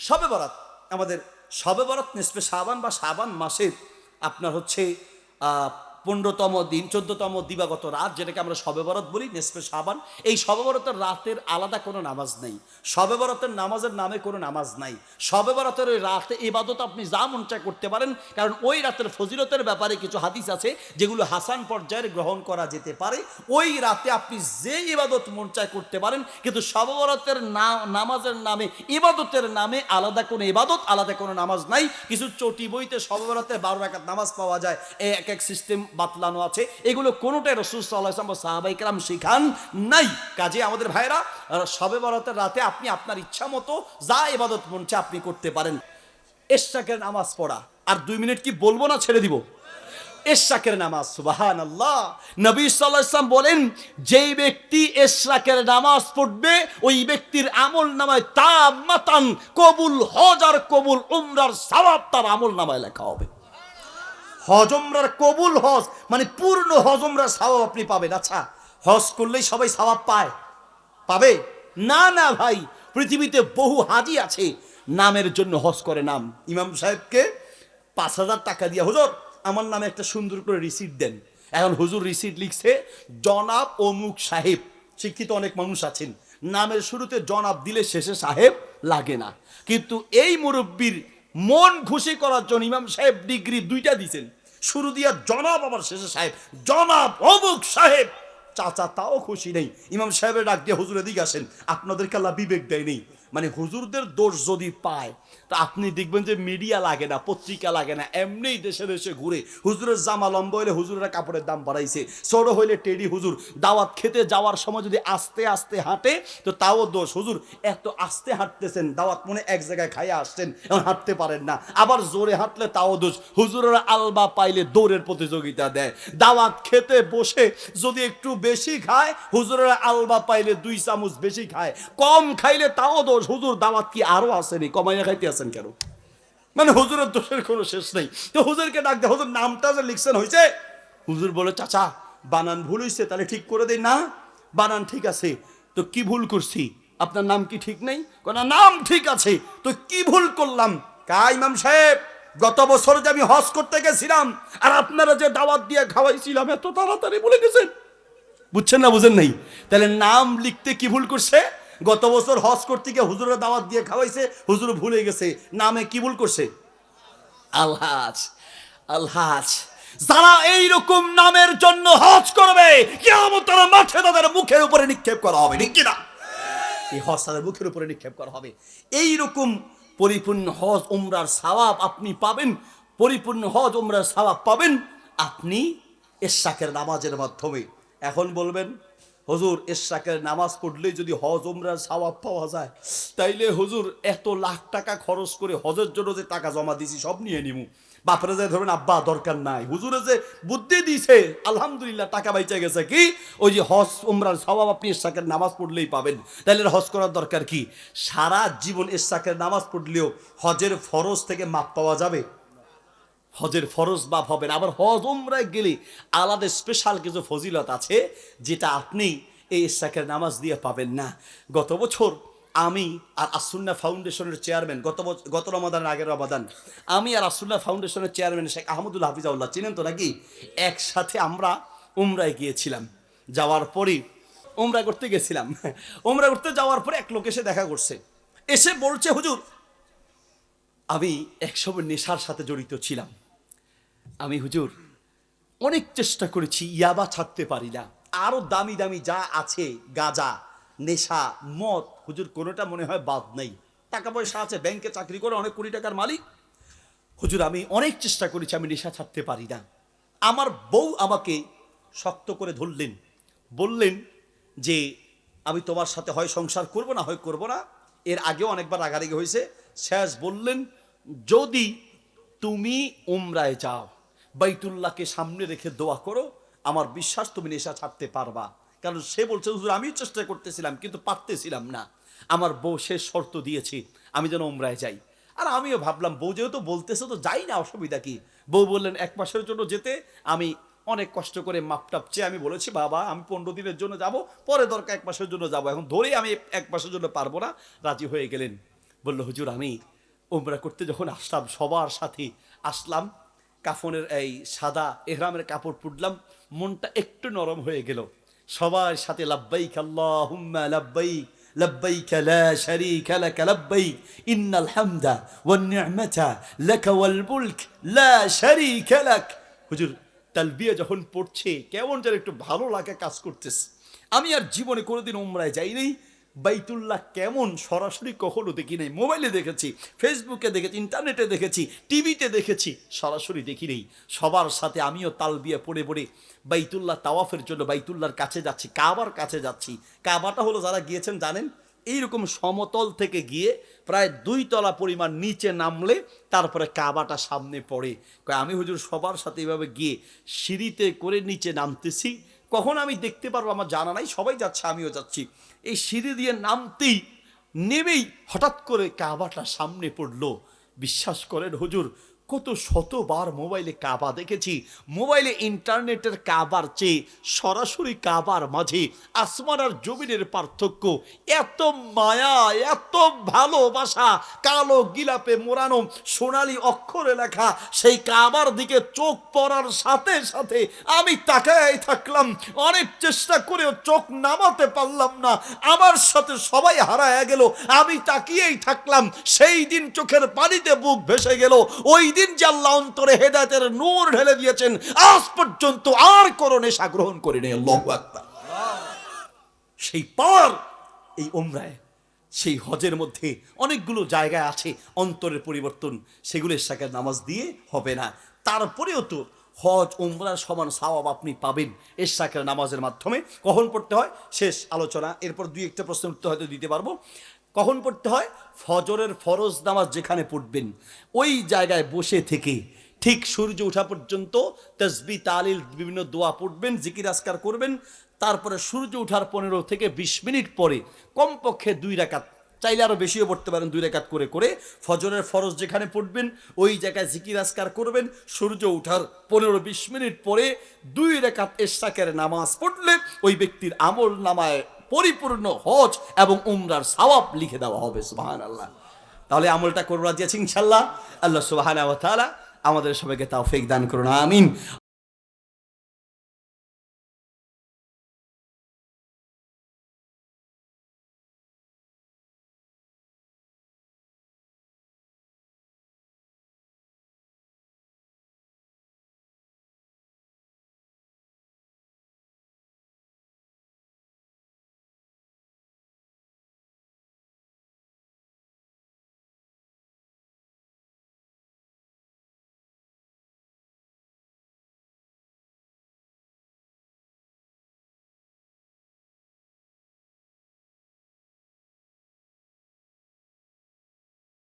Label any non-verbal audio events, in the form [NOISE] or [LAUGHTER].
সবে বরাত আমাদের সবে বরাত নিসবে সাবান বা সাবান মাসের আপনার হচ্ছে পনেরোতম দিন, চোদ্দতম দিবাগত রাত, যেটাকে আমরা সবে বরাত বলি নেসপে সাবান এই সবে বরাতের রাতের আলাদা কোনো নামাজ নেই। সবে বরাতের নামাজের নামে কোনো নামাজ নাই। সবে বরাতের ওই রাতে ইবাদত আপনি যা মন চায় করতে পারেন, কারণ ওই রাতের ফজিলতের ব্যাপারে কিছু হাদিস আছে, যেগুলো হাসান পর্যায়ের গ্রহণ করা যেতে পারে। ওই রাতে আপনি যে ইবাদত মন চায় করতে পারেন, কিন্তু সবে বরাতের না, নামাজের নামে, ইবাদতের নামে আলাদা কোনো ইবাদত, আলাদা কোনো নামাজ নাই। কিছু চটি বইতে সবে বরাতে বারো রাকাত নামাজ পাওয়া যায়। এক এক সিস্টেম বাতলানো আছে। এগুলো কোনোটাই রসুল সাল্লাহাম বা সাহাবাইকরাম শিখান নাই। কাজে আমাদের ভাইরা সবে বরাতের রাতে আপনি আপনার ইচ্ছা মতো যা ইবাদত মন চায় আপনি করতে পারেন। এশাকের নামাজ পড়া। আর দুই মিনিট কি বলব না ছেড়ে দিব? এশাকের নামাজ সুবাহান আল্লাহ নবী সাল্লাম বলেন, যেই ব্যক্তি এশরাকের নামাজ পড়বে, ওই ব্যক্তির আমল নামায় তাপ মাতান কবুল, হজ আর কবুল, উমরার সওয়াব তার আমল নামায় লেখা হবে। হজমরার কবুল হজ মানে পূর্ণ হজমরার সওয়াব আপনি পাবেন। আচ্ছা হজ করলেই সবাই সওয়াব পায়? পাবে? না না ভাই, পৃথিবীতে বহু হাজি আছে, নামের জন্য হজ করে নাম। ইমাম সাহেবকে পাঁচ হাজার টাকা দিয়ে, হুজুর, আমার নামে একটা সুন্দর করে রিসিট দেন। এখন হুজুর রিসিট লিখছে, জনাব অমুক সাহেব। শিক্ষিত অনেক মানুষ আছেন। নামের শুরুতে জনাব দিলে শেষে সাহেব লাগে না। কিন্তু এই মুরব্বীর মন খুশি করার জন্য ইমাম সাহেব ডিগ্রি দুইটা দিছেন শুরু দিয়া জনাব, আবার শেষে সাহেব। জনাব, অমুক সাহেব। চাচা, তাও খুশি নেই। ইমাম সাহেবের ডাক দিয়ে হুজুরের দিকে আসেন। আপনাদেরকে আল্লাহ বিবেক দেয় নেই মানে হুজুরদের দোষ যদি পায় তা আপনি দেখবেন যে মিডিয়া লাগে না, পত্রিকা লাগে না, এমনিই দেশে দেশে ঘুরে। হুজুরের জামা লম্বা হইলে হুজুরের কাপড়ের দাম বাড়াইছে ছোট হইলে টেডি হুজুর, দাওয়াত খেতে যাওয়ার সময় যদি আস্তে আস্তে হাঁটে, তো তাও দোষ। হুজুর, এত আস্তে হাঁটতেছেন, দাওয়াত মনে এক জায়গায় খাইয়ে আসছেন, এখন হাঁটতে পারেন না। আবার জোরে হাঁটলে তাও দোষ। হুজুরের আলবা পাইলে দৌড়ের প্রতিযোগিতা দেয়। দাওয়াত খেতে বসে যদি একটু বেশি খায়, হুজুরের আলবা পাইলে দুই চামচ বেশি খায়। কম খাইলে তাও দোষ। হুজুর, দাওয়াত কি আরও আসেনি কমাইয়া খাইতে আছেন কেন? মানে হুজুরের দোষের কোনো শেষ নেই। তো হুজুরকে ডাক দে, হুজুর নামটা যে লিখছেন হয়েছে হুজুর বলে, চাচা, বানান ভুল হয়েছে তাহলে ঠিক করে দেই না। বানান ঠিক আছে, তো কি ভুল করছি? আপনার নাম কি ঠিক নেই? কোন নাম ঠিক আছে, তো কি ভুল করলাম? কা ইমাম সাহেব, গত বছর যে আমি হজ করতে গেছিলাম, আর আপনারা যে দাওয়াত দিয়ে খাওয়াইছিলাম, এত তাড়াতাড়ি বলে গেছেন। বুঝছেন না, বুঝেন নাই? তাহলে নাম লিখতে কি ভুল করছে? গত বছর হজ করতে গিয়ে হুজুরের দাওয়াত দিয়ে খাওয়াইছে হুজুর ভুলে গেছে। নামে কি ভুল করছে? আলহাজ আলহাজ। যারা এইরকম নামের জন্য হজ করবে কেমন তারা মাঠে তাদের মুখের উপরে নিক্ষেপ করা হবে ঠিক কিনা? এই হজ তাদের মুখের উপরে নিক্ষেপ করা হবে। এইরকম পরিপূর্ণ হজ উমরার সওয়াব আপনি পাবেন পরিপূর্ণ হজ উমরার সওয়াব পাবেন আপনি এশাকের নামাজের মাধ্যমে। এখন বলবেন হুজুর এশাকের নামাজ পড়লেই যদি হজ, উমরার সওয়াব পাওয়া যায়, তাইলে হুজুর এত লাখ টাকা খরচ করে হজের জন্য যে টাকা জমা দিছি, সব নিয়ে নিমু। বাপরে যে ধরেন, আব্বা, দরকার নাই। হুজুরে যে বুদ্ধি দিছে, আলহামদুলিল্লাহ, টাকা বাইচা গেছে কি? ওই যে হজ, উমরার স্বভাব আপনি ইশাকের নামাজ পড়লেই পাবেন। তাহলে হজ করার দরকার কি? সারা জীবন ইশাকের নামাজ পড়লেও হজের ফরজ থেকে মাপ পাওয়া যাবে। হজের ফরজ বাপ হবে আবার হজ, উমরায় গেলে আলাদা স্পেশাল কিছু ফজিলত আছে যেটা আপনি এই ইশাকের নামাজ দিয়ে পাবেন না। গত বছর আমি আর আসুন্না ফাউন্ডেশনের চেয়ারম্যান, গত গত রমাদানের আগের রমাদান, আমি আর আসুন্না ফাউন্ডেশনের চেয়ারম্যান শেখ আহমদুল হাফিজাউল্লাহ চিনেন তো নাকি? একসাথে আমরা উমরায় গিয়েছিলাম। যাওয়ার পরে উমরা করতে গেছিলাম। [LAUGHS] উমরা করতে যাওয়ার পরে এক লোক এসে দেখা করছে। এসে বলছে, হুজুর, আমি একসময় নেশার সাথে জড়িত ছিলাম। আমি হুজুর, অনেক চেষ্টা করেছি, ইয়াবা ছাড়তে পারি না। আরও দামি দামি যা আছে, গাজা, নেশা, মদ, হুজুর, কোনোটা মনে হয় বাদ নেই। টাকা পয়সা আছে, ব্যাংকে চাকরি করে অনেক কোটি টাকার মালিক। হুজুর, আমি অনেক চেষ্টা করেছি, আমি নেশা ছাড়তে পারি না। আমার বউ আমাকে শক্ত করে ধরলেন। বললেন যে, আমি তোমার সাথে হয় সংসার করব না, হয় করব না। এর আগেও অনেকবার রাগারাগি হয়েছে। শেষ বললেন, যদি তুমি উমরায় যাও বাইতুল্লাহকে সামনে রেখে দোয়া করো। আমার বিশ্বাস তুমি নেশা ছাড়তে পারবা। কারণ সে বলছে, হুজুর, আমিও চেষ্টা করতেছিলাম, কিন্তু পারতেছিলাম না। আমার বউ শেষ শর্ত দিয়েছি, আমি যেন ওমরায় যাই। আর আমিও ভাবলাম, বউ যেহেতু বলতেছে, তো যাই না, অসুবিধা কি? বউ বললেন, এক মাসের জন্য যেতে, আমি অনেক কষ্ট করে মাপটাপ চেয়ে আমি বলেছি, বাবা, আমি পনেরো দিনের জন্য যাব, পরে দরকার এক মাসের জন্য যাব। এখন ধরেই আমি এক মাসের জন্য পারব না। রাজি হয়ে গেলেন। বলল, হুজুর, আমি ওমরা করতে যখন আসলাম, সবার সাথে আসলাম কাফনের এই সাদা এহরামের কাপড় পুডলাম মনটা একটু নরম হয়ে গেল সবার সাথে লাব্বাইক আল্লাহুম্মা লাব্বাইক لبيك لا شريك لك لبيك إن الحمد والنعمة لك والملك لا شريك لك হুজুর তালবিয়া যখন পড়ছে কেমন যেন একটু ভালো লাগে কাজ করতেছে আমি আর জীবনে কোনোদিন উমরায় যাইনি বাইতুল্লাহ কেমন? সরাসরি কখনো দেখি নাই। মোবাইলে দেখেছি, ফেসবুকে দেখেছি, ইন্টারনেটে দেখেছি, টিভিতে দেখেছি, সরাসরি দেখি নেই। সবার সাথে আমিও তাল তালবিয়া পড়ে পড়ে বাইতুল্লাহ তাওয়াফের জন্য বাইতুল্লাহর কাছে যাচ্ছি, কাবার কাছে যাচ্ছি। কাবাটা হলো যারা গিয়েছেন জানেন, এইরকম সমতল থেকে গিয়ে প্রায় দুই তলা পরিমাণ নিচে নামলে তারপরে কাবাটা সামনে পড়ে। আমি হুজুর সবার সাথে এভাবে গিয়ে সিঁড়িতে করে নিচে নামতেছি কখন আমি দেখতে পারব আমার জানা নাই, সবাই যাচ্ছে, আমিও যাচ্ছি। এই সিঁড়ি দিয়ে নামতেই, নেমেই হঠাৎ করে কাবাটা সামনে পড়ল। বিশ্বাস করেন হুজুর কত শতবার মোবাইলে কাবা দেখেছি। মোবাইলে ইন্টারনেটের কাবার চেয়ে সরাসরি কাবার মাঝে আসমান আর জমিনের পার্থক্য। এত মায়া, এত ভালোবাসা, কালো গিলাপে মোড়ানো সোনালি অক্ষরে লেখা সেই কাবার দিকে চোখ পড়ার সাথে সাথে আমি তাকাই থাকলাম। অনেক চেষ্টা করেও চোখ নামাতে পারলাম না। আমার সাথে সবাই হারায় গেল। আমি তাকিয়েই থাকলাম। সেই দিন চোখের পানিতে বুক ভেসে গেল। ওই দিন যে আল্লাহ অন্তরে হেদায়তের নূর ঢেলে দিয়েছেন, আজ পর্যন্ত আর কোনো নেশা গ্রহণ করিনি আল্লাহু আকবার। সেই পার এই ওমরায় সেই হজের মধ্যে অনেকগুলো জায়গায় আছে, অন্তরের পরিবর্তন, সেগুলোর সাথে নামাজ দিয়ে হবে না। তারপরেও তো হজ ওমরার সমান সাওয়াব আপনি পাবেন এর সাকের নামাজের মাধ্যমে। কখন পড়তে হয়? শেষ আলোচনা। এরপর দুই একটা প্রশ্নের উত্তর হয়তো দিতে পারব। কখন পড়তে হয়? ফজরের ফরজ নামাজ যেখানে পড়বেন, ওই জায়গায় বসে থেকে ঠিক সূর্য ওঠা পর্যন্ত তসবি তালিল, বিভিন্ন দোয়া পড়বেন, জিকির আসকার করবেন। তারপরে সূর্য ওঠার পনেরো থেকে বিশ মিনিট পরে কমপক্ষে দুই রাকাত, চাইলে আরও বেশিও পড়তে পারেন, দুই রেখাত করে করে ফজরের ফরজ যেখানে পড়বেন, ওই জায়গায় জিকির আসকার করবেন। সূর্য ওঠার পনেরো বিশ মিনিট পরে দুই রেখাত এশাকের নামাজ পড়লে ওই ব্যক্তির আমল নামায় পরিপূর্ণ হজ এবং উমরার সওয়াব লিখে দেওয়া হবে সুবাহান আল্লাহ তাহলে আমলটা করব রাজি ইনশাল্লাহ আল্লাহ সুবাহান আমাদের সবাইকে তাও ফেক দান করুন, আমিন।